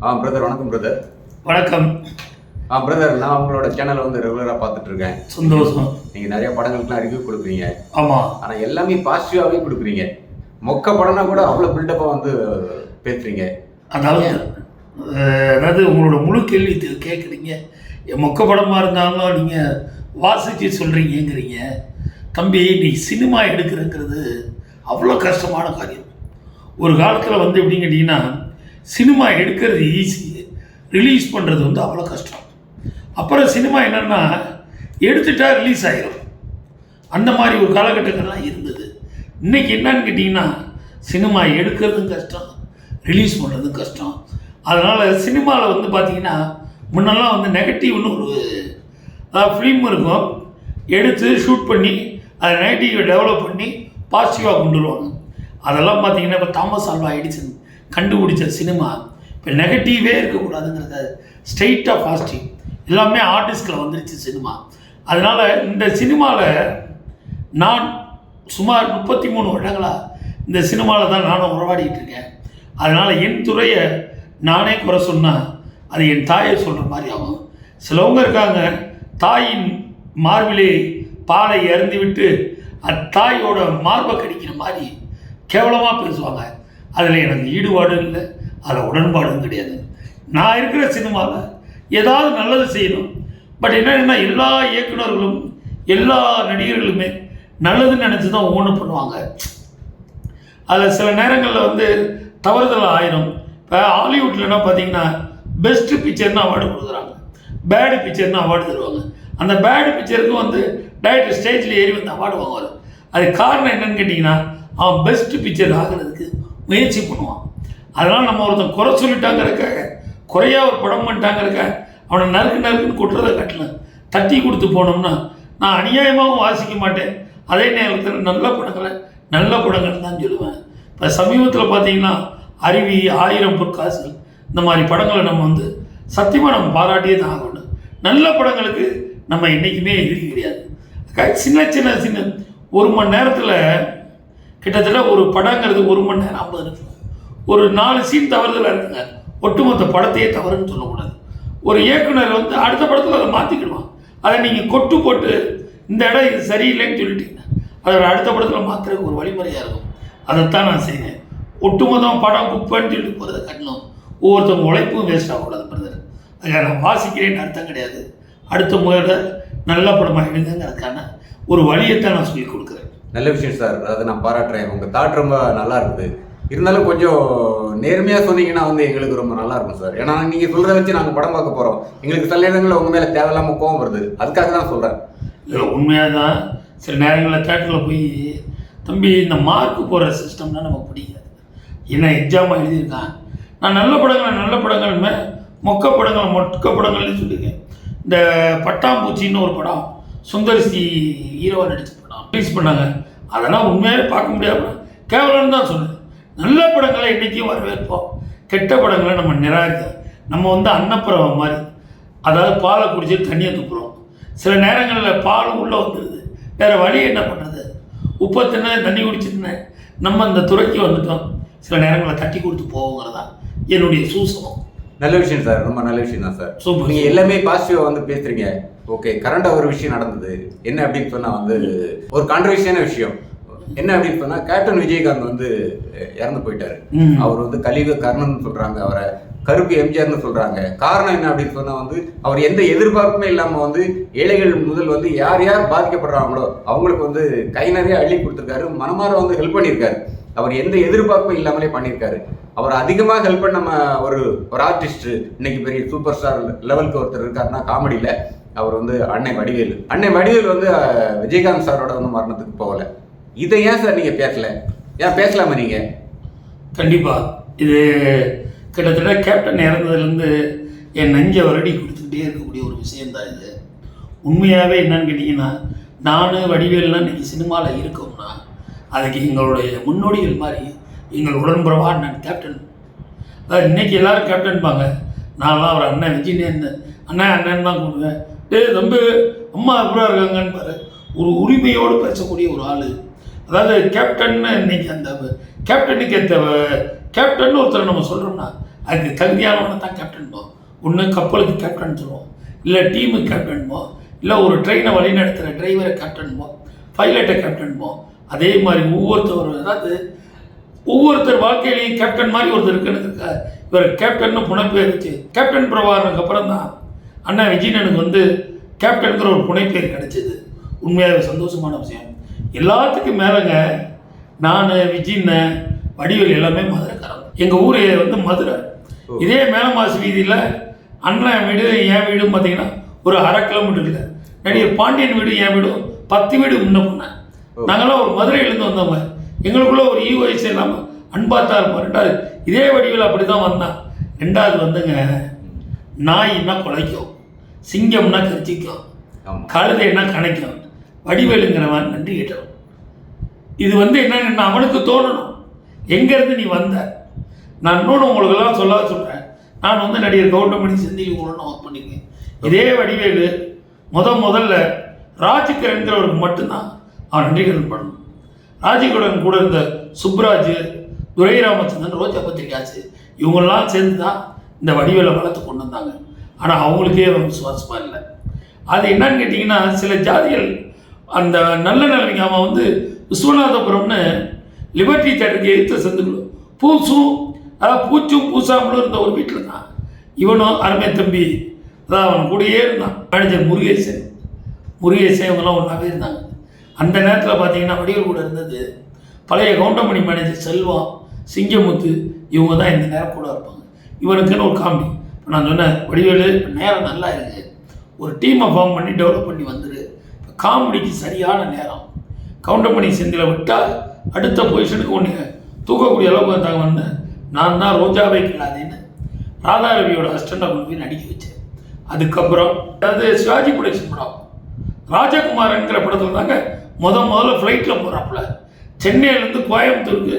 ஆ brother வணக்கம் brother வணக்கம். ஆ brother நான் உங்களோட சேனலை வந்து ரெகுலராக பார்த்துட்டு இருக்கேன் சந்தோஷம். நீங்கள் நிறைய படங்களுக்குலாம் ரிவ்யூ கொடுக்குறீங்க. ஆமாம் ஆனால் எல்லாமே பாசிட்டிவாகவே கொடுக்குறீங்க. மொக்க படம்னா கூட அவ்வளோ பில்டப்பாக வந்து பேசுறீங்க. அதாவது அஹ், அதாவது உங்களோட முழு கேள்வி கேட்குறீங்க மொக்க படமாக இருந்தாலும் நீங்கள் வாசித்து சொல்கிறீங்கங்கிறீங்க தம்பி நீ சினிமா எடுக்கிறங்கிறது அவ்வளோ கஷ்டமான காரியம். ஒரு காலத்தில் வந்து எப்படின்னு கேட்டிங்கன்னா சினிமா எடுக்கிறது ஈஸி ரிலீஸ் பண்ணுறது வந்து அவ்வளோ கஷ்டம். அப்புறம் சினிமா என்னென்னா எடுத்துட்டா ரிலீஸ் ஆகிடும் அந்த மாதிரி ஒரு காலகட்டங்கள்லாம் இருந்தது. இன்னைக்கு என்னன்னு கேட்டிங்கன்னா சினிமா எடுக்கிறதும் கஷ்டம் ரிலீஸ் பண்ணுறதும் கஷ்டம். அதனால் சினிமாவில் வந்து பார்த்திங்கன்னா முன்னெல்லாம் வந்து நெகட்டிவ்னு ஒரு ஃபிலிம் இருக்கும். எடுத்து ஷூட் பண்ணி அதை நெகட்டிவை டெவலப் பண்ணி பாசிட்டிவாக கொண்டு வருவாங்க. அதெல்லாம் பார்த்தீங்கன்னா இப்போ தாமஸ் ஆல்வா எடிசன் கண்டுபிடிச்ச சினிமா. இப்போ நெகட்டிவே இருக்கக்கூடாதுங்கிறத ஸ்ட்ரெயிட்டாக பாசிட்டிவ் எல்லாமே ஆர்டிஸ்டில் வந்துருச்சு சினிமா. அதனால் இந்த சினிமாவில் நான் சுமார் முப்பத்தி மூணு வருடங்களாக இந்த சினிமாவில் தான் நானும் உறவாடிக்கிட்டு இருக்கேன். அதனால் என் துறையை நானே குறை சொன்னால் அது என் தாயை சொல்கிற மாதிரி ஆகும். சிலவங்க இருக்காங்க தாயின் மார்பிலே பாலை இறந்து விட்டு அத்தாயோட மார்பை கடிக்கிற மாதிரி கேவலமாக பேசுவாங்க. அதில் எனக்கு ஈடுபாடும் இல்லை. அதில் உடன்பாடும் கிடையாது. நான் இருக்கிற சினிமாவில் ஏதாவது நல்லது செய்யணும். பட் என்னென்னா எல்லா இயக்குனர்களும் எல்லா நடிகர்களுமே நல்லதுன்னு நினச்சி தான் ஒவ்வொன்றும் பண்ணுவாங்க. அதில் சில நேரங்களில் வந்து தவறுதல் ஆயிரும். இப்போ ஹாலிவுட்லன்னா பார்த்தீங்கன்னா பெஸ்ட்டு பிக்சர்னு அவார்டு கொடுக்குறாங்க. பேடு பிக்சர்னு அவார்டு தருவாங்க. அந்த பேடு பிக்சருக்கும் வந்து டைரக்டர் ஸ்டேஜில் ஏறி வந்து அவார்டு வாங்குவார். அது காரணம் என்னன்னு கேட்டிங்கன்னா அவன் பெஸ்ட் பிக்சர் ஆகிறதுக்கு முயற்சி பண்ணுவான். அதனால் நம்ம ஒருத்தன் குறை சொல்லிட்டாங்கிறதுக்காக குறையா ஒரு படம் பண்ணிட்டாங்கிறக்க அவனை நறுக்கு நறுக்குன்னு கொட்டுறதை கட்டலாம் தட்டி கொடுத்து போனோம்னா நான் அநியாயமாகவும் வாசிக்க மாட்டேன். அதே நேரத்தில் நல்ல படங்களை நல்ல படங்கள் தான் சொல்லுவேன். இப்போ சமீபத்தில் பார்த்தீங்கன்னா அருவி ஆயிரம் பொற்காசு இந்த மாதிரி படங்களை நம்ம வந்து சத்தியமாக நம்ம பாராட்டியே தான் ஆகணும். நல்ல படங்களுக்கு நம்ம என்றைக்குமே எதிரி கிடையாது. சின்ன சின்ன சின்ன. ஒரு மணி நேரத்தில் கிட்டத்தட்ட ஒரு படங்கிறது ஒரு மணி நேரம் ஐம்பது நிமிஷம். ஒரு நாலு சீன் தவறுதலாக இருக்குங்க. ஒட்டுமொத்த படத்தையே தவறுன்னு சொல்லக்கூடாது. ஒரு இயக்குனர் வந்து அடுத்த படத்தில் அதை மாற்றிக்கிடுவான் அதை நீங்கள் கொட்டு போட்டு இந்த இடம் இது சரியில்லைன்னு சொல்லிட்டீங்க. அதை அடுத்த படத்தில் மாற்றுறதுக்கு ஒரு வழிமுறையாக இருக்கும். அதைத்தான் நான் செய்வேன். ஒட்டுமொத்தம் படம் குப்பைன்னு சொல்லிட்டு போகிறத கட்டணும் ஒவ்வொருத்தவங்க உழைப்பும் வேஸ்ட் ஆகக்கூடாது பிரதர் அதுக்காக நான் வாசிக்கிறேன்னு அர்த்தம் கிடையாது. அடுத்த முறையில் நல்ல படமாக எடுங்கிறதுக்கான ஒரு வழியைத்தான் நான் சொல்லி கொடுக்குறேன். நல்ல விஷயம் சார். அதாவது நான் பாராட்டுறேன். உங்கள் தாட் ரொம்ப நல்லா இருக்குது இருந்தாலும் கொஞ்சம் நேர்மையாக சொன்னீங்கன்னா வந்து எங்களுக்கு ரொம்ப நல்லா இருக்கும் சார். ஏன்னா நீங்கள் சொல்கிறத வச்சு நாங்கள் படம் பார்க்க போகிறோம் எங்களுக்கு சில நேரங்களில் உங்கள் மேலே தேவையில்லாமல் கோவம் வருது. அதுக்காக தான் சொல்கிறேன் இல்லை உண்மையாக தான் சில நேரங்களில் தேட்டரில் போய் தம்பி இந்த மார்க் போகிற சிஸ்டம்னா நமக்கு பிடிக்காது. என்ன எக்ஸாம் எழுதியிருக்கான்? நான் நல்ல படங்களை நல்ல படங்கள்மே மொக்க படங்களை மொக்க படங்கள்னு சொல்லியிருக்கேன் இந்த பட்டாம்பூச்சின்னு ஒரு படம் சுந்தர் சி நடித்த படம் ரிலீஸ் பண்ணாங்க. அதெல்லாம் உண்மையாகவே பார்க்க முடியாது கேவலம்னு தான் சொன்னேன் நல்ல படங்களை இன்றைக்கும் வரவேற்போம். கெட்ட படங்களை நம்ம நிராகரிக்க நம்ம வந்து அன்னப்பறவை மாதிரி. அதாவது பாலை குடிச்சு தண்ணியை துப்புறோம். சில நேரங்களில் பால் உள்ளே வந்துடுது வேறு வழி என்ன பண்ணுறது உப்பை தின்ன தண்ணி குடிச்சிருந்தேன் நம்ம அந்த துறைக்கு வந்துட்டோம். சில நேரங்களில் தட்டி கொடுத்து போவோங்கிறதா என்னுடைய சூசகம். நல்ல விஷயம் சார் ரொம்ப நல்ல விஷயம் தான் சார். சூப்பர் நீங்கள் எல்லாமே பாசிட்டிவாக வந்து பேசுகிறீங்க ஓகே கரண்டாக ஒரு விஷயம் நடந்தது. என்ன அப்படின்னு சொன்னால் வந்து ஒரு கான்ட்ரவர்சியான விஷயம். என்ன அப்படின்னு சொன்னால் கேப்டன் விஜயகாந்த் வந்து இறந்து போயிட்டாரு. அவர் வந்து கலியுக கர்ணன் சொல்றாங்க அவரை கருப்பு எம்ஜிஆர்னு சொல்றாங்க. காரணம் என்ன அப்படின்னு சொன்னா வந்து அவர் எந்த எதிர்பார்ப்புமே இல்லாம வந்து ஏழைகள் முதல் வந்து யார் யார் பாதிக்கப்படுறாங்களோ அவங்களுக்கு வந்து கை நிறைய அள்ளி கொடுத்துருக்காரு. மனமார வந்து ஹெல்ப் பண்ணியிருக்காரு. அவர் எந்த எதிர்பார்ப்பும் இல்லாமலே பண்ணியிருக்காரு. அவர் அதிகமாக ஹெல்ப் பண்ண நம்ம ஒரு ஒரு ஆர்டிஸ்ட் இன்னைக்கு பெரிய சூப்பர் ஸ்டார் லெவலுக்கு ஒருத்தர் இருக்காருன்னா காமெடியில் அவர் வந்து அன்னை வடிவேலு. அன்னை வடிவேல் வந்து விஜயகாந்த் சாரோட வந்து மரணத்துக்கு போகல. இதை ஏன் சார் நீங்க பேசல? ஏன் பேசலாமா நீங்க? கண்டிப்பாக இது கிட்டத்தட்ட கேப்டன் இறந்ததுலேருந்து என் நெஞ்சை வருடி கொடுத்துக்கிட்டே இருக்கக்கூடிய ஒரு விஷயந்தான் இது. உண்மையாகவே என்னன்னு கேட்டிங்கன்னா நான் வடிவேல்லாம் இன்னைக்கு சினிமாவில் இருக்கோம்னா அதுக்கு எங்களுடைய முன்னோடிகள் மாதிரி எங்கள் உடன்புறவா அண்ணன் கேப்டன் அதாவது இன்னைக்கு கேப்டன் கேப்டன்பாங்க நான்லாம் அவர் அண்ணன் விஜயனே அண்ணன் அண்ணன் அண்ணன் தான் கூப்பிடுவேன். டேய் தம்பி அம்மா எப்படா இருக்காங்கன்னு பாரு. ஒரு உரிமையோடு பேசக்கூடிய ஒரு ஆள். அதாவது கேப்டன்னு இன்னைக்கு அந்த கேப்டனுக்கு ஏற்ற கேப்டன் ஒருத்தர் நம்ம சொல்கிறோம்னா அதுக்கு தகுதியானவனை தான் கேப்டன் ஒன்று கப்பலுக்கு கேப்டன் சொல்லுவோம். இல்லை டீமுக்கு கேப்டன்போ இல்லை ஒரு ட்ரெயினை வழி நடத்துகிற டிரைவரை கேப்டன்போ பைலட்டை கேப்டன்போ அதே மாதிரி ஒவ்வொருத்தரும் அதாவது ஒவ்வொருத்தர் வாழ்க்கையிலையும் கேப்டன் மாதிரி ஒருத்தர் இருக்குன்னு இவர் கேப்டன் புனைப்பேர் வச்சு கேப்டன் பிரபாகரனுக்கு அப்புறம் தான் அண்ணா விஜயனனுக்கு வந்து கேப்டனுங்கிற ஒரு புனைப்பேர் கிடைச்சது. உண்மையாக சந்தோஷமான விஷயம். எல்லாத்துக்கும் மேலேங்க நான் விஜயண்ண வடிவேல் எல்லாமே மதுரைக்காரன் எங்கள் ஊர் வந்து மதுரை. இதே மேலமாசி வீதியில் அண்ணன் வீடு என் வீடும் பார்த்தீங்கன்னா ஒரு அரை கிலோமீட்டர் இருக்குது நடிகர் பாண்டியன் வீடு என் வீடும் பத்து வீடு முன்ன போனேன் நாங்களாம் ஒரு மதுரையிலேருந்து வந்தவங்க. எங்களுக்குள்ள ஒரு ஈ வயசு இல்லாமல் அன்பா தான் இருப்போம் ரெண்டாவது இதே வடிவில் அப்படி தான் வந்தான். ரெண்டாவது வந்துங்க நாய்னா குலைக்கும் சிங்கம்னா ஆமா. கழுதைன்னா கணைக்கும். வடிவேலுங்கிறவன் நன்றி கேட்டவன். இது வந்து என்னன்னு அவனுக்கு தோணணும். எங்கேருந்து நீ வந்த? நான் இன்னொன்று உங்களுக்கெல்லாம் சொல்ல சொல்கிறேன் நான் வந்து நடிகர் கவுண்டமணி செந்தில் உங்களோட ஒர்க் பண்ணியிருக்கேன் இதே வடிவேலு முத முதல்ல ராஜ்கிரன்கிறவருக்கு மட்டும்தான் அவன் நன்றிகடன் பண்ணணும் ராஜகிரன் கூட இருந்த சுப்ராஜ் துரை ராமச்சந்திரன் ரோஜா பத்திரிகாச்சு இவங்கெல்லாம் சேர்ந்து தான் இந்த வடிவேலை வளர்த்து கொண்டு வந்தாங்க. ஆனால் அவங்களுக்கே ரொம்ப விசுவாசமாக இல்லை. அது என்னன்னு கேட்டிங்கன்னா சில ஜாதிகள் அந்த நல்ல நிலைமைக்கு அவன் வந்து விஸ்வநாதபுரம்னு லிபர்ட்டி தேட்டருக்கு எதிர்த்து செந்துக்கணும் பூசும் அதாவது பூச்சும் பூசாமலும் இருந்த ஒரு வீட்டில் தான் இவனும் அருமை தம்பி அதான் அவன் கூடயே இருந்தான். மேனேஜர் முருகேசன். முருகேசன் இவங்கெல்லாம் ஒன்றாவே இருந்தாங்க. அந்த நேரத்தில் பார்த்தீங்கன்னா வடிவேல் கூட இருந்தது. பழைய கவுண்டமணி மேனேஜர் செல்வம் சிங்கமுத்து இவங்க தான் இந்த நேரம் கூட இருப்பாங்க. இவனுக்குன்னு ஒரு காமெடி இப்போ நான் சொன்னேன் வடிவேலு நேரம் நல்லா இருக்குது ஒரு டீமை ஃபார்ம் பண்ணி டெவலப் பண்ணி வந்துடு இப்போ காமெடிக்கு சரியான நேரம். கவுண்டமணி செந்தில் விட்டால் அடுத்த பொசிஷனுக்கு ஒன்று தூக்கக்கூடிய அளவுக்கு வந்தாங்க வந்து நான் தான் ரோஜாவை ராதா ராதாரவியோட அசிஸ்டண்டாக கொண்டு போய் நடிக்க வச்சேன். அதுக்கப்புறம் அதாவது சிவாஜி ப்ரொடக்ஷன் படம். ராஜகுமாரன்கிற படத்தில் தாங்க முத முதல்ல ஃப்ளைட்டில் போகிறாப்புல சென்னையிலேருந்து கோயம்புத்தூருக்கு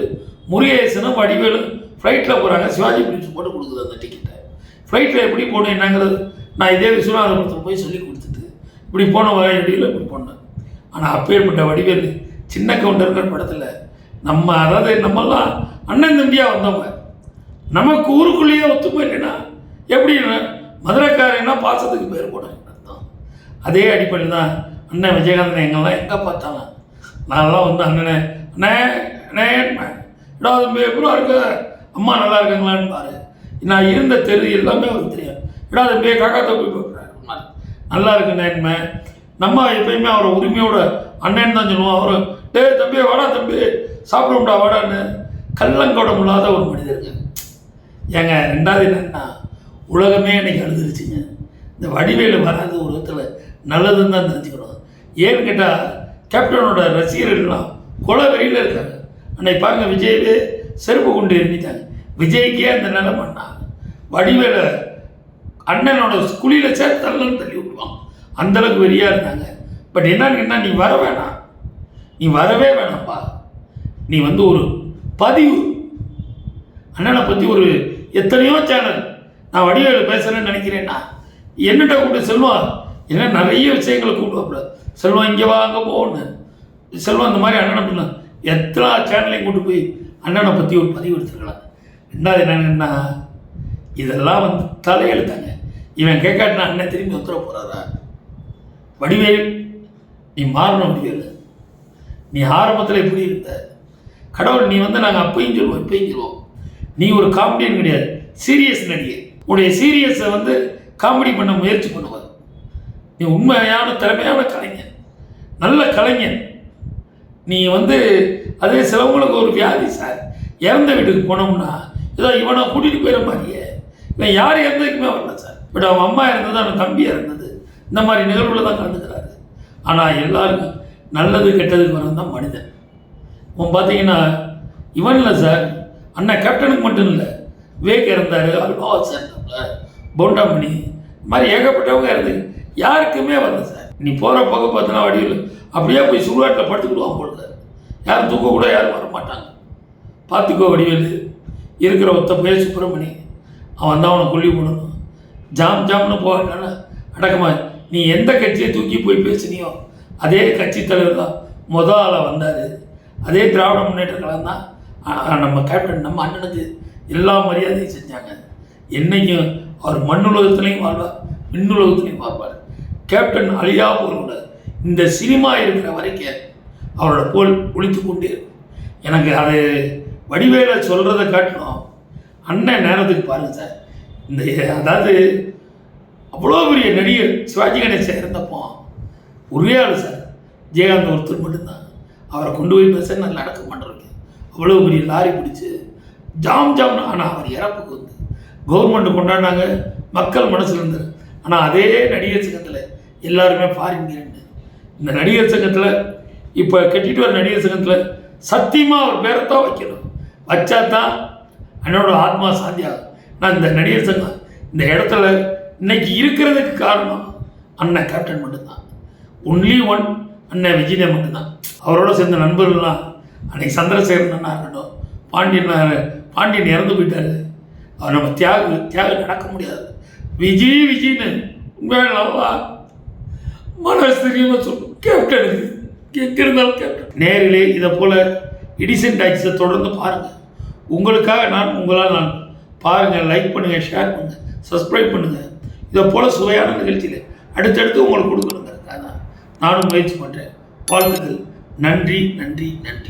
முருகேசனும் வடிவேலும் ஃப்ளைட்டில் போகிறாங்க சிவாஜி பிடிச்சி போட்டு கொடுக்குது அந்த டிக்கெட்டை ஃப்ளைட்டில் எப்படி போகணும் என்னங்கிறது நான் இதே விஸ்வநாதபுரத்தில் போய் சொல்லி கொடுத்துட்டு இப்படி போன வழியில் இப்படி போனேன். ஆனால் அப்பேற்பட்ட வடிவேல் சின்ன கவுண்டர்கள் படத்தில் நம்ம அதாவது நம்மெல்லாம் அண்ணன் தம்பியாக வந்தவங்க நமக்கு ஊருக்குள்ளேயே ஒத்துமை இல்லைன்னா எப்படி மதுரைக்காரன்னா பாசத்துக்கு பேர் போட அர்த்தம்? அதே அடிப்படையில் தான் அண்ணன் விஜயகாந்தன் எங்கெல்லாம் எங்கே பார்த்தாலும். நான்லாம் வந்து அண்ணனே. அண்ணே அண்ணே இடா தம்பி எப்படா இருக்க? அம்மா நல்லா இருக்காங்களான்னு பாரு. நான் இருந்த தெரு எல்லாமே அவருக்கு தெரியும். இடா தம்பி காக்கா தம்பி பார்க்குறேன் நல்லா இருக்குண்ணே நம்ம எப்பயுமே அவரை உரிமையோட அண்ணன் தான் சொல்லுவோம். அவர் டே தம்பி வாடா தம்பி. சாப்பிடும்டா வாடான்னு. கள்ளங்கோடம் இல்லாத ஒரு மனிதருங்க ஏங்க ரெண்டாவது என்னன்னா உலகமே இன்னைக்கு அழுதுருச்சுங்க. இந்த வடிவேலு வராத ஒரு விதத்தில் நல்லதுன்னு தான் தெரிஞ்சுக்கணும் ஏன்னு கேட்டால் கேப்டனோட ரசிகர்கள்லாம் கொலை வெளியில் இருக்காங்க. அன்னைக்கு பாருங்க விஜயவே செருப்பு கொண்டு எண்ணிட்டாங்க விஜய்க்கே அந்த நிலைமைன்னா வடிவேலை அண்ணனோட குழியில் சேர்த்தல்லன்னு தள்ளி விடுவான் அந்தளவுக்கு வெறியாக இருந்தாங்க. பட் என்னன்னு கேட்டால் நீ வர வேணாம். நீ வரவே வேணாம்ப்பா. நீ வந்து ஒரு பதிவு. அண்ணனை பற்றி ஒரு எத்தனையோ சேனல் நான் வடிவேலு பேசுகிறேன்னு நினைக்கிறேன்னா என்னட்ட கூப்பிட்டு செல்வா என்ன நிறைய விஷயங்களை கூப்பிடுவாப்புல செல்வம் இங்கே வா அங்கே போன்னு. செல்வம் அந்த மாதிரி அண்ணனை பண்ண எத்தனை சேனலையும் கூட்டு போய் அண்ணனை பற்றி ஒரு பதிவு எடுத்துருக்கலாம். ரெண்டாவது என்னன்னா இதெல்லாம் வந்து தலையெழுத்தாங்க. இவன் கேட்காட்டினா அண்ணன் திரும்பி உத்தர போகிறாரா வடிவேல் நீ மாறணும் வடிவேல். நீ ஆரம்பத்தில் எப்படி இருந்த. கடவுள் நீ வந்து நாங்கள் அப்பையும் சொல்லுவோம் இப்பையும் சொல்லுவோம். நீ ஒரு காமெடியன் கிடையாது சீரியஸ் நடிகர் உன்னுடைய சீரியஸை வந்து காமெடி பண்ண முயற்சி பண்ணுவார். நீ உண்மையான திறமையான கலைஞர் நல்ல கலைஞன். நீ வந்து அதே சிலவங்களுக்கு ஒரு வியாதி சார். இறந்த வீட்டுக்கு போனோம்னா ஏதோ இவனை கூட்டிகிட்டு போயிட மாதிரியே. இவன் யார் இறந்ததுக்குமே வரல சார். பட் அவன் அம்மா இருந்தது அவன் தம்பி இருந்தது இந்த மாதிரி நிகழ்வில் தான் கலந்துக்கிறாரு. ஆனால் எல்லாருக்கும் நல்லது கெட்டதுக்கு வரது தான் மனிதன். உன் பார்த்தீங்கன்னா இவன் இல்லை சார். அண்ணா கேப்டனுக்கு மட்டும் இல்லை. விவேக் இறந்தார் அல்வா சேர்ந்தாப்புல பவுண்டாமணி இந்த மாதிரி ஏகப்பட்டவங்க இருந்து யாருக்குமே வரல சார். நீ போகிற பக்கம் பார்த்தனா வடிவில். அப்படியே போய் சுடுகாட்டில் படுத்துக்கிடுவான் பொழுது யாரும் தூக்க கூட யாரும் வர மாட்டாங்க பார்த்துக்கோ வடிவேலு. இருக்கிற ஒத்த பேர் சுப்பிரமணி அவன் தான் அவனை கொல்லி போடணும். ஜாம் ஜாம்னு போகணும்னா அடக்கமா நீ எந்த கட்சியை தூக்கி போய் பேசுனியோ அதே கட்சி தலைவர் தான் முத ஆளாக வந்தார். அதே திராவிட முன்னேற்ற கழகம் தான் நம்ம கேப்டன் நம்ம அண்ணனுக்கு எல்லா மரியாதையும் செஞ்சாங்க. என்னைக்கும் அவர் மண்ணுலகத்துலேயும் வாழ்வார் மின்னுலகத்துலேயும் வாழ்வார். கேப்டன் அலியா போகக்கூடாது இந்த சினிமா இருக்கிற வரைக்கும் அவரோட போல் ஒழித்து கொண்டே இருக்கும். எனக்கு அது வடிவேல சொல்கிறத காட்டணும் அண்ணன் நேரத்துக்கு பாருங்கள் சார். இந்த அதாவது அவ்வளோ பெரிய நடிகர் சிவாஜி கணேசன் இருந்தப்போ ஒரே ஆள் சார். ஜெயகாந்த் ஒருத்தர் மட்டும்தான். அவரை கொண்டு போய் பேச நான் நடக்க மாட்டேன். அவ்வளோ பெரிய லாரி பிடிச்சி ஜாம் ஜாம் ஆனால் அவர் இறப்புக்கு வந்து கவர்மெண்ட் கொண்டாடினாங்க. மக்கள் மனசில் இருந்தார் ஆனால் அதே நடிகர் சங்கத்தில் எல்லாருமே ஃபாரின் இந்த நடிகர் சங்கத்தில் இப்போ கட்டிட்டு வர நடிகர் சங்கத்தில் சத்தியமாக அவர் பேரை தான் வைக்கணும். வச்சா தான் என்னோட ஆத்மா சாந்தியாகும் நான் இந்த நடிகர் சங்கம் இந்த இடத்துல இன்னைக்கு இருக்கிறதுக்கு காரணம் அண்ணன் கேப்டன் மட்டும்தான். ஒன்லி ஒன் அண்ணன் விஜயனே மட்டும்தான். அவரோட சேர்ந்த நண்பர்கள்லாம் அன்னைக்கு சந்திரசேகரன் அண்ணா இருக்கட்டும் பாண்டியன் பாண்டியன் இறந்து போயிட்டாரு. அவர் நம்ம தியாக தியாகம் நடக்க முடியாது. விஜய் விஜய்னு உண்மையிலவா மனசு தெரியாம சொல்லும். கேப்டனுக்கு இருந்தாலும் கேப்டன். நேரிலே இதை போல் இடிசன் டாக்ஸை தொடர்ந்து பாருங்கள் உங்களுக்காக நான் உங்களால் நான் பாருங்கள் லைக் பண்ணுங்கள் ஷேர் பண்ணுங்கள் சப்ஸ்கிரைப் பண்ணுங்கள் இதை போல் சுவையான நிகழ்ச்சியில் அடுத்தடுத்து உங்களுக்கு கொடுக்கணுங்கிறதுக்காக தான் நானும் முயற்சி பண்ணுறேன் வாழ்த்துக்கள். நன்றி நன்றி நன்றி.